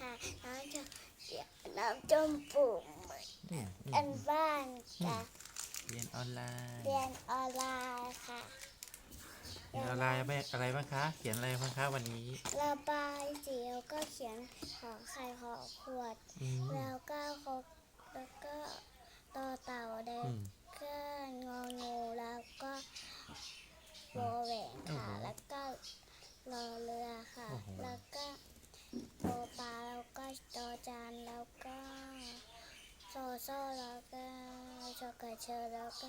ค่ะน้องจะน้องจมปุ่มอืมอืมอันบ้านค่ะเรียนออนไลน์เรียนออนไลน์ค่ะเรียนออนไลน์ไม่อะไรบ้างคะเขียนอะไรบ้างคะวันนี้ระบายสีแล้วก็เขียนขอไข่ขอขวดอืมแล้วก็ขอแล้วก็ต่อเต่าเด็กอืมก็งองูแล้วก็โบแหวนค่ะโอ้โหแล้วก็รอเรือค่ะโอ้โห แล้วก็โบปลาแล้วก็จอจานแล้วก็ โซโซ่แล้วก็ช็อกโกแลตเชอร์แล้วก็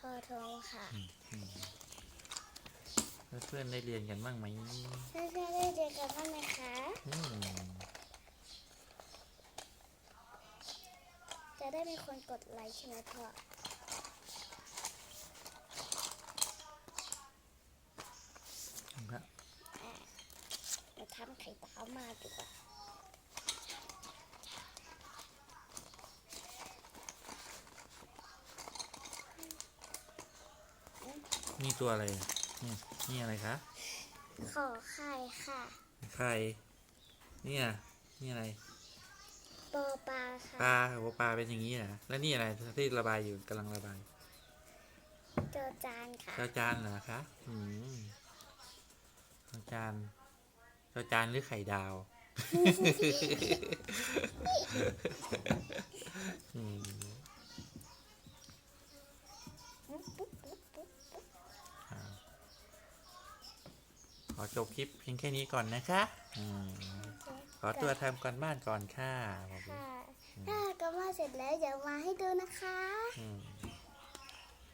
ทอทงค่ะอืมอืมแล้วเพื่อนได้เรียนกันบ้างไหมเพื่อนๆได้เรียนกันบ้างไหมคะอืมจะได้มีคนกดไลค์ใช่ไหมพ่อครับมาทำไข่ดาวมาดีกว่า นี่ตัวอะไร นี่นี่อะไรคะขอไข่ค่ะใครเนี่ย นี่อะไรโบปลาค่ะปลาโอ้ปลาเป็นอย่างนี้เหรอแล้วนี่อะไรที่ระบายอยู่กำลังระบายโจจานค่ะเจ้าจานเหรอคะอืมเจ้าจานเจ้าจานหรือไข่ดาว อืมอ่าขอ จบคลิปเพียงแค่นี้ก่อนนะคะอืมขอตัวทำการบ้านก่อนค่ะบอกเลยค่ะ ถ้าก็มาเสร็จแล้วเดี๋ยวมาให้ดูนะคะ อืม